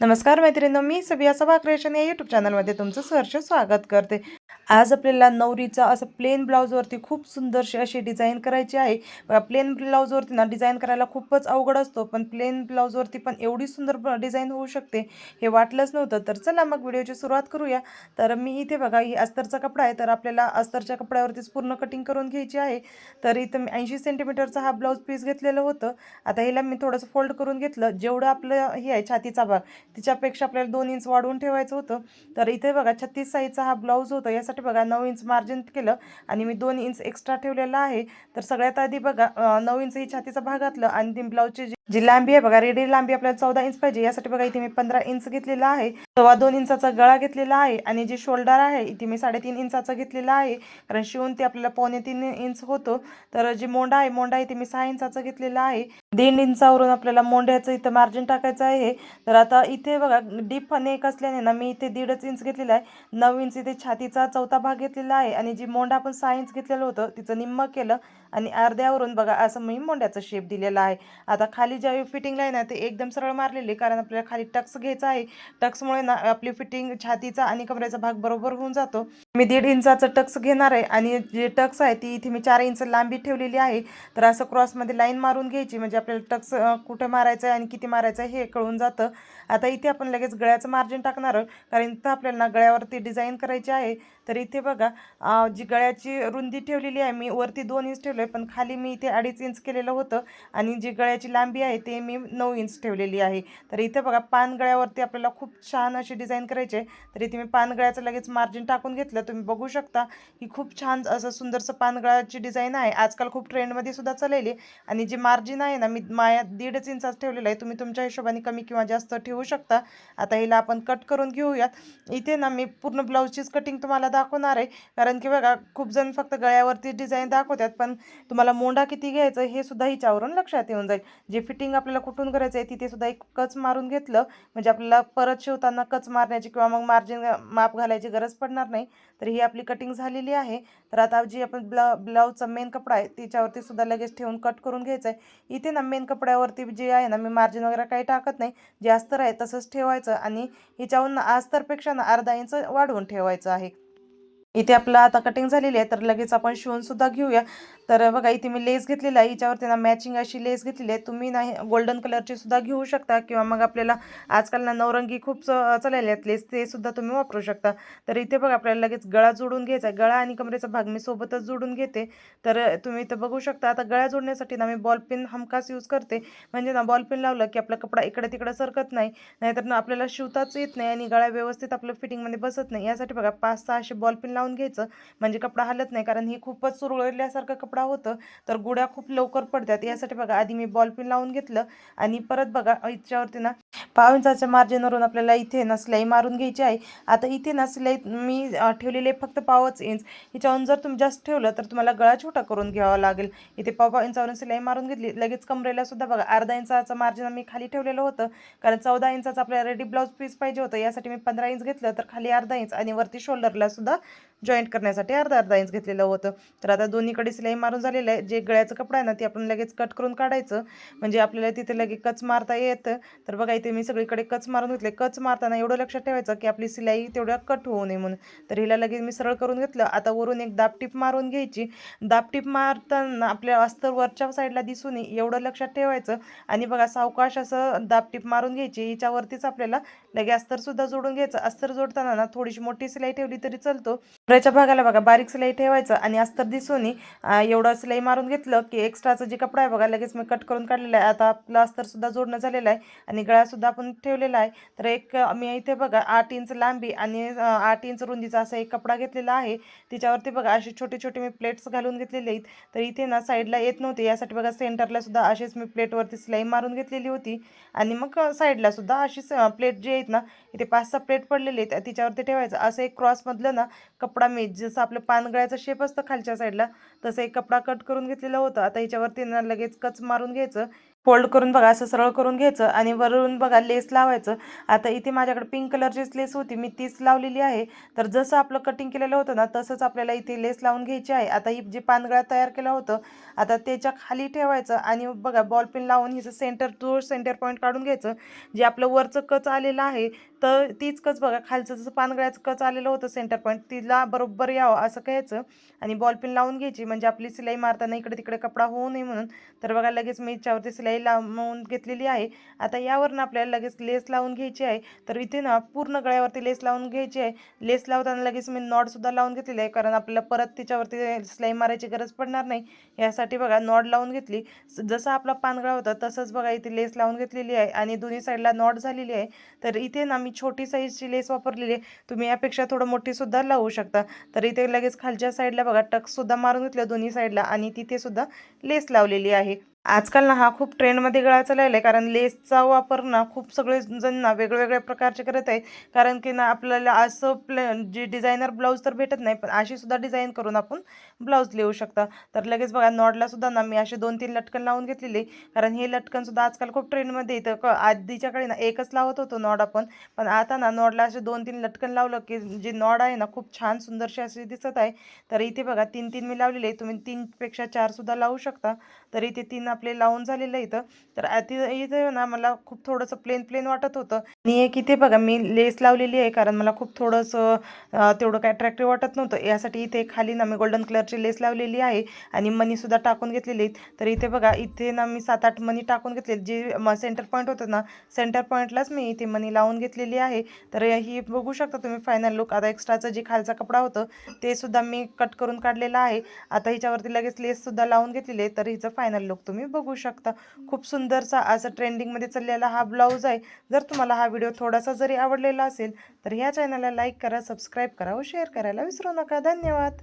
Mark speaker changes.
Speaker 1: नमस्कार मैत्रिणी मी सबिया सभा क्रिएशन या यूट्यूब चॅनलमध्ये तुमचं सहर्ष स्वागत करते. आज आपल्याला नवरीचा असं प्लेन ब्लाऊजवरती खूप सुंदरशी अशी डिझाईन करायची आहे. प्लेन ब्लाऊजवरती ना डिझाईन करायला खूपच अवघड असतो पण प्लेन ब्लाऊजवरती पण एवढी सुंदर डिझाईन होऊ शकते हे वाटलंच नव्हतं. तर चला मग व्हिडिओची सुरुवात करूया. तर मी इथे बघा ही अस्तरचा कपडा आहे. तर आपल्याला अस्तरच्या कपड्यावरतीच पूर्ण कटिंग करून घ्यायची आहे. तर इथं मी ऐंशी सेंटीमीटरचा हा ब्लाऊज पीस घेतलेलं होतं. आता हिला मी थोडंसं फोल्ड करून घेतलं. जेवढं आपलं हे आहे छातीचा भाग तिच्यापेक्षा आपल्याला दोन इंच वाढवून ठेवायचं होतं. तर इथे बघा छत्तीस साईजचा हा ब्लाऊज होता. यासाठी बघा नऊ इंच मार्जिन केलं आणि मी दोन इंच एक्स्ट्रा ठेवलेला आहे. तर सगळ्यात आधी बघा नऊ इंच ही छातीचा भाग घातलं आणि ती ब्लाऊजची जी जी लांबी आहे बघा रेडी लांबी आपल्याला चौदा इंच पाहिजे. यासाठी बघा इथे मी पंधरा इंच घेतलेला आहे. सव्वा दोन इंचाचा गळा घेतलेला आहे आणि जे शोल्डर आहे इथे मी साडेतीन इंचाचा घेतलेला आहे. कारण शिवून ते आपल्याला पावणे तीन इंच होतो. तर जे मोंडा आहे मोंडा इथे मी सहा इंचाचा घेतलेला आहे. दीड इंचावरून आपल्याला मोंड्याचं इथं मार्जिन टाकायचं आहे. तर आता इथे बघा डीप नेक असल्याने ना मी इथे दीडच इंच घेतलेला आहे. नऊ इंच इथे छातीचा चौथा भाग घेतलेला आहे. आणि जी मोंडा आपण सहा इंच घेतलेलं होतं तिचं निम्म केलं. आणि अर्ध्यावरून बघा असं मी मोंड्याचा शेप दिलेला आहे. आता खाली ज्यावेळी फिटिंगला आहे ना ते एकदम सरळ मारलेली आहे, कारण आपल्याला खाली टक्स घ्यायचा आहे. टक्समुळे ना आपली फिटिंग छातीचा आणि कमरेचा भाग बरोबर होऊन जातो. मी दीड इंचाचं टक्स घेणार आहे. आणि जे टक्स आहे ती इथे मी चार इंच लांबी ठेवलेली आहे. तर असं क्रॉसमध्ये लाईन मारून घ्यायची. म्हणजे आपल्याला टक्स कुठे कुठं मारायचं आहे आणि किती मारायचं आहे हे कळून जातं. आता इथे आपण लगेच गळ्याचं मार्जिन टाकणार आहोत. कारण इथं आपल्याला ना गळ्यावरती डिझाईन करायची आहे. तर इथे बघा जी गळ्याची रुंदी ठेवलेली आहे मी वरती दोन इंच ठेवलं आहे पण खाली मी इथे अडीच इंच केलेलं होतं. आणि जी गळ्याची लांबी आहे ते मी नऊ इंच ठेवलेली आहे. तर इथे बघा पान गळ्यावरती आपल्याला खूप छान अशी डिझाईन करायची आहे. तर इथे मी पान गळ्याचं लगेच मार्जिन टाकून घेतलं. तुम्ही बघू शकता की खूप छान असं सुंदरसं पान गळ्याची डिझाईन आहे. आजकाल खूप ट्रेंडमध्ये सुद्धा चाललेली आहे. आणि जे मार्जिन आहे ना मी माया दीडच इंचाच ठेवलेलं आहे. तुम्ही तुमच्या हिशोबाने कमी किंवा जास्त ठेवू शकता. आता हिला आपण कट करून घेऊयात. इथे ना मी पूर्ण ब्लाऊजचीच कटिंग तुम्हाला दाखवणार आहे. कारण की बघा खूप जण फक्त गळ्यावरती डिझाईन दाखवतात पण तुम्हाला मोंडा किती घ्यायचं हे सुद्धा हिच्यावरून लक्षात येऊन जाईल. जे फिटिंग आपल्याला कुठून करायचं आहे तिथे सुद्धा एक कच मारून घेतलं. म्हणजे आपल्याला परत शिवताना कच मारण्याची किंवा मग मार्जिन माप घालायची गरज पडणार नाही. तर ही आपली कटिंग झालेली आहे. तर आता जी आपण ब्ला ब्लाऊजचा मेन कपडा आहे तिच्यावरती सुद्धा लगेच ठेवून कट करून घ्यायचं आहे इथे ना मेन कपड्यावरती जे आहे ना मी मार्जिन वगैरे काही टाकत नाही. जे अस्तर आहे तसंच ठेवायचं आणि हिच्याहून ना अस्तरपेक्षा ना अर्धा इंच वाढवून ठेवायचं आहे. इथे आपलं आता कटिंग झालेली आहे तर लगेच आपण शिवून सुद्धा घेऊया. तर बघा इथे मी लेस घेतलेला आहे. हिच्यावरती ना मॅचिंग अशी लेस घेतलेली आहे. तुम्ही नाही गोल्डन कलरची सुद्धा घेऊ शकता किंवा मग आपल्याला आजकाल ना नवरंगी खूप च चाललेले आहेत. लेस ते सुद्धा तुम्ही वापरू शकता. तर इथे बघा आपल्याला लगेच गळा जोडून घ्यायचा आहे. गळा आणि कमरेचा भाग मी सोबतच जोडून घेते. तर तुम्ही इथं बघू शकता आता गळा जोडण्यासाठी ना मी बॉल पेन हमखास यूज करते. म्हणजे ना बॉलपेन लावलं की आपला कपडा इकडे तिकडे सरकत नाही. नाहीतर ना आपल्याला शिवताच येत नाही आणि गळा व्यवस्थित आपलं फिटिंगमध्ये बसत नाही. यासाठी बघा पाच सहा असे बॉल लावून घ्यायचं. म्हणजे कपडा हलत नाही कारण ही खूपच सुरळल्यासारखं कपडा होतं तर गुड्या खूप लवकर पडतात. यासाठी बघा आधी मी बॉल पेन लावून घेतलं आणि परत बघा याच्यावरती ना पाव इंचाच्या मार्जिनवरून आपल्याला इथे ना सिलाई मारून घ्यायची आहे. आता इथे ना सिलाई मी ठेवलेले ठेवलेली आहे फक्त पावच इंच. हिच्यावरून जर तुम्ही जास्त ठेवलं तर तुम्हाला गळा छोटा करून घ्यावा लागेल. इथे पाव पाव इंचावरून सिलाई मारून घेतली. लगेच कमरेला सुद्धा बघा अर्धा इंचाचं मार्जिन मी खाली ठेवलेलं होतं. कारण चौदा इंचाचं आपल्याला रेडी ब्लाऊज पीस पाहिजे होतं. यासाठी मी पंधरा इंच घेतलं तर खाली अर्धा इंच आणि वरती शोल्डरला सुद्धा जॉईंट करण्यासाठी अर्धा अर्धा इंच घेतलेलं होतं. तर आता दोन्हीकडे सिलाई मारून झालेलं आहे. जे गळ्याचं कपडा आहे ना ते आपण लगेच कट करून काढायचं. म्हणजे आपल्याला तिथे लगेच कच मारता येतं. तर बघा इथे मी सगळीकडे कच मारून घेतले. कच मारताना एवढं लक्षात ठेवायचं की आपली सिलाई तेवढ्या कट होऊ नये म्हणून. तर हिला लगेच मी सरळ करून घेतलं. आता वरून एक दापटीप मारून घ्यायची. दापटीप मारताना आपल्या अस्तर वरच्या साईडला दिसू नये एवढं लक्षात ठेवायचं. आणि बघा सावकाश असं दापटीप मारून घ्यायची. हिच्यावरतीच आपल्याला लगे अस्तरसुद्धा जोडून घ्यायचं. अस्तर जोडताना ना थोडीशी मोठी सिलाई ठेवली तरी चालतो. कपड्याच्या भागाला बघा बारीक सिलाई ठेवायचं आणि अस्तर दिसून एवढं सिलाई मारून घेतलं की एक्स्ट्राचं जे कपडा आहे बघा लगेच मी कट करून काढलेलं आहे. आता आपलं अस्तरसुद्धा जोडणं झालेलं आहे आणि गळासुद्धा आपण ठेवलेला आहे. तर एक मी इथे बघा आठ इंच लांबी आणि आठ इंच रुंदीचा असा एक कपडा घेतलेला आहे. तिच्यावरती बघा असे छोटे छोटे मी प्लेट्स घालून घेतलेले आहेत. तर इथे ना साईडला येत नव्हते. यासाठी बघा सेंटरला सुद्धा असेच मी प्लेटवरती सिलाई मारून घेतलेली होती. आणि मग साईडलासुद्धा साईडला सुद्धा अशीच प्लेट जे आहेत ना इथे पाच सहा प्लेट पडलेले आहेत. तिच्यावरती ठेवायचं. असं एक क्रॉसमधलं ना कपडा मी जसं आपलं पानगळ्याचा शेप असतं खालच्या साईडला तसं एक कपडा कट करून घेतलेला होता. आता ह्याच्यावरती ना लगेच कच मारून घ्यायचं फोल्ड करून बघा असं सरळ करून घ्यायचं आणि वरून बघा लेस लावायचं. आता इथे माझ्याकडे पिंक कलरचीच लेस होती मी तीच लावलेली आहे. तर जसं आपलं कटिंग केलेलं होतं ना तसंच आपल्याला इथे लेस लावून घ्यायची आहे. आता ही जे पानगळा तयार केलं होतं आता त्याच्याखाली ठेवायचं आणि बघा बॉल पिन लावून हिचं सेंटर टू सेंटर पॉईंट काढून घ्यायचं. जे आपलं वरचं कच आलेलं आहे तर तीच कच बघा खालचं जसं पानगळ्याचं कच आलेलं होतं सेंटर पॉईंट तिला बरोबर यावं असं घ्यायचं आणि बॉल पिन लावून घ्यायची. म्हणजे आपली सिलाई मारताना इकडे तिकडे कपडा होऊ नये म्हणून. तर बघा लगेच मी याच्यावरती सिलाई लावून घेतलेली आहे. आता यावरनं आपल्याला लगेच लेस लावून घ्यायची आहे. तर इथे ना पूर्ण गळ्यावरती लेस लावून घ्यायची आहे. लेस लावताना लगेच मी नॉडसुद्धा लावून घेतलेली आहे. कारण आपल्याला परत तिच्यावरती सिलाई मारायची गरज पडणार नाही. यासाठी बघा नॉड लावून घेतली. जसं आपला पानगळा होता तसंच बघा इथे लेस लावून घेतलेली आहे. आणि दोन्ही साईडला नॉट झालेली आहे. तर इथे ना मी छोटी साईजची लेस वापरलेली आहे. तुम्ही यापेक्षा थोडं मोठीसुद्धा लावू शकता. तर इथे लगेच खालच्या साईडला बघा टक्ससुद्धा मारून घेतलं दोन्ही साईडला आणि तिथे सुद्धा लेस लावलेली आहे. आजकाल ना हा खूप ट्रेंडमध्ये गळा चाललेला आहे कारण लेसचा वापर ना खूप सगळे जण ना वेगवेगळ्या प्रकारचे करत आहेत. कारण की ना आपल्याला असं प्ले जे डिझायनर ब्लाऊज तर भेटत नाही पण अशी सुद्धा डिझाईन करून आपण ब्लाऊज लिहू शकता. तर लगेच बघा नॉडला सुद्धा ना मी असे दोन तीन लटकन लावून घेतलेले. कारण हे लटकन सुद्धा आजकाल खूप ट्रेंडमध्ये येतं. क आधीच्या काळी ना एकच लावत होतो नॉड आपण. पण आता ना नॉडला असे दोन तीन लटकन लावलं की जे नॉड आहे ना खूप छान सुंदरशी अशी दिसत आहे. तर इथे बघा तीन तीन मी लावलेले तुम्ही तीनपेक्षा चारसुद्धा लावू शकता. तर इथे तीन आपले लावून झालेलं इथं. तर आधी इथे ना मला खूप थोडंसं प्लेन प्लेन वाटत होतं. आणि एक इथे बघा मी लेस लावलेली आहे कारण मला खूप थोडंसं तेवढं काय अट्रॅक्टिव्ह वाटत नव्हतं. यासाठी इथे खाली ना मी गोल्डन कलरची लेस लावलेली आहे आणि मनीसुद्धा टाकून घेतलेली आहेत. तर इथे बघा इथे ना मी सात आठ मनी टाकून घेतलेली जी म सेंटर पॉईंट होतं ना सेंटर पॉईंटलाच मी इथे मनी लावून घेतलेली आहे. तर ही बघू शकता तुम्ही फायनल लुक आता एक्स्ट्राचं जे खालचा कपडा होतं ते सुद्धा मी कट करून काढलेलं आहे. आता हिच्यावरती लगेच लेससुद्धा लावून घेतलेली आहे. तर हिचं फायनल लुक तुम्ही तुम्ही बघू शकता. खूप सुंदरसा असं ट्रेंडिंगमध्ये चाललेला हा ब्लाऊज आहे. जर तुम्हाला हा व्हिडिओ थोडासा जरी आवडलेला असेल तर ह्या चॅनलला लाईक करा सबस्क्राईब करा व शेअर करायला विसरू नका. धन्यवाद.